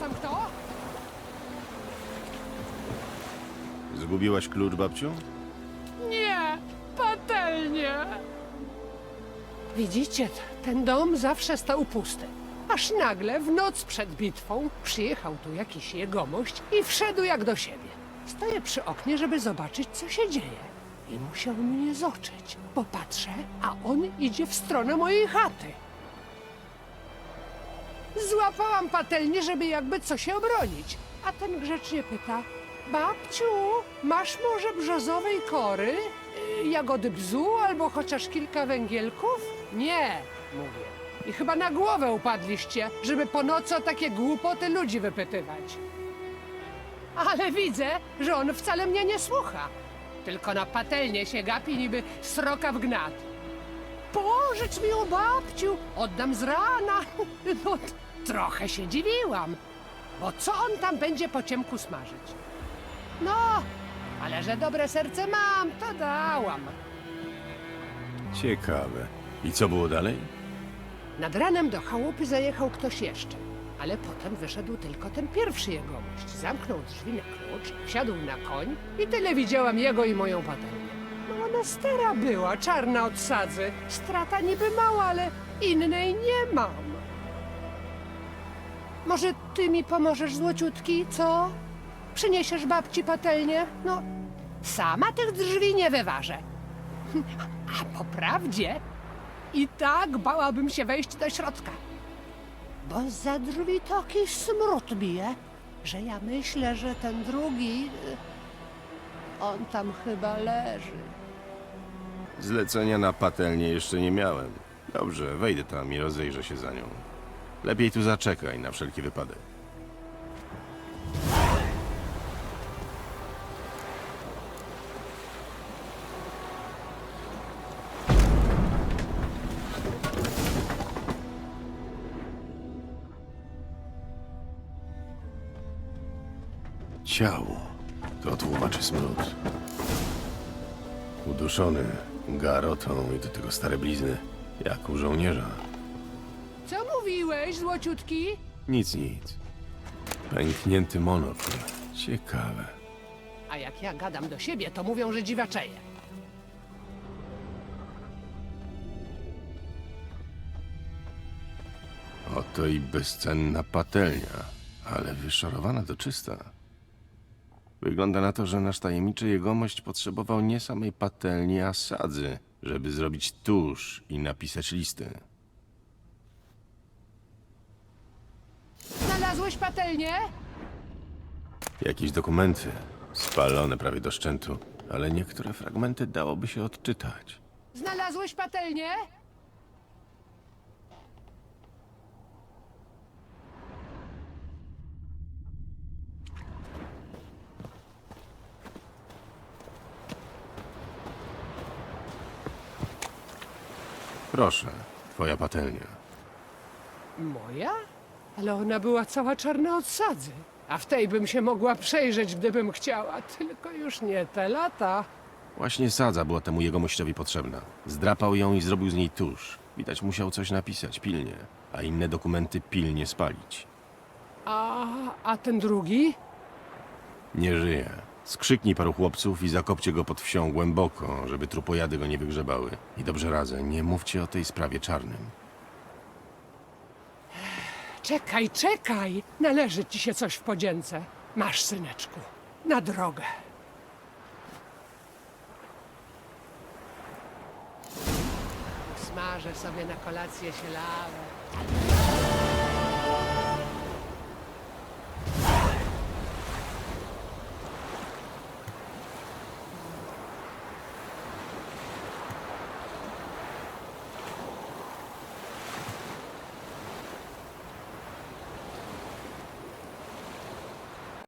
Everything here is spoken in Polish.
tam kto? Zgubiłaś klucz, babciu? Nie, patelnie. Widzicie, ten dom zawsze stał pusty. Aż nagle, w noc przed bitwą, przyjechał tu jakiś jegomość i wszedł jak do siebie. Stoję przy oknie, żeby zobaczyć, co się dzieje. I musiał mnie zoczyć, bo patrzę, a on idzie w stronę mojej chaty. Złapałam patelnię, żeby jakby co się obronić. A ten grzecznie pyta: Babciu, masz może brzozowej kory, y, jagody bzu albo chociaż kilka węgielków? Nie, mówię. I chyba na głowę upadliście, żeby po nocy o takie głupoty ludzi wypytywać. Ale widzę, że on wcale mnie nie słucha. Tylko na patelnię się gapi niby sroka w gnat. Pożycz mi ją, babciu, oddam z rana. No, trochę się dziwiłam, bo co on tam będzie po ciemku smażyć? No, ale że dobre serce mam, to dałam. Ciekawe. I co było dalej? Nad ranem do chałupy zajechał ktoś jeszcze, ale potem wyszedł tylko ten pierwszy jegomość. Zamknął drzwi na klucz, wsiadł na koń i tyle widziałam jego i moją patelnię. Stara była, czarna od sadzy. Strata niby mała, ale innej nie mam. Może ty mi pomożesz, złociutki, co? Przyniesiesz babci patelnię? No, sama tych drzwi nie wyważę. A po prawdzie, i tak bałabym się wejść do środka. Bo za drzwi taki smród bije, że ja myślę, że ten drugi. y, On tam chyba leży. Zlecenia na patelnię jeszcze nie miałem. Dobrze, wejdę tam i rozejrzę się za nią. Lepiej tu zaczekaj na wszelki wypadek. Ciało. To tłumaczy smród. Uduszony garotą i do tego stare blizny, jak u żołnierza. Co mówiłeś, złociutki? Nic, nic. Pęknięty monokl. Ciekawe. A jak ja gadam do siebie, to mówią, że dziwaczeję. Oto i bezcenna patelnia, ale wyszorowana do czysta. Wygląda na to, że nasz tajemniczy jegomość potrzebował nie samej patelni, a sadzy, żeby zrobić tusz i napisać listy. Znalazłeś patelnię? Jakieś dokumenty, spalone prawie do szczętu, ale niektóre fragmenty dałoby się odczytać. Znalazłeś patelnię? Proszę, twoja patelnia. Moja? Ale ona była cała czarna od sadzy. A w tej bym się mogła przejrzeć, gdybym chciała, tylko już nie te lata. Właśnie sadza była temu jegomościowi potrzebna. Zdrapał ją i zrobił z niej tusz. Widać musiał coś napisać pilnie, a inne dokumenty pilnie spalić. A, a ten drugi? Nie żyje. Skrzyknij paru chłopców i zakopcie go pod wsią głęboko, żeby trupojady go nie wygrzebały. I dobrze radzę, nie mówcie o tej sprawie czarnym. Czekaj, czekaj! Należy ci się coś w podzięce. Masz, syneczku, na drogę. Smażę sobie na kolację sielawę.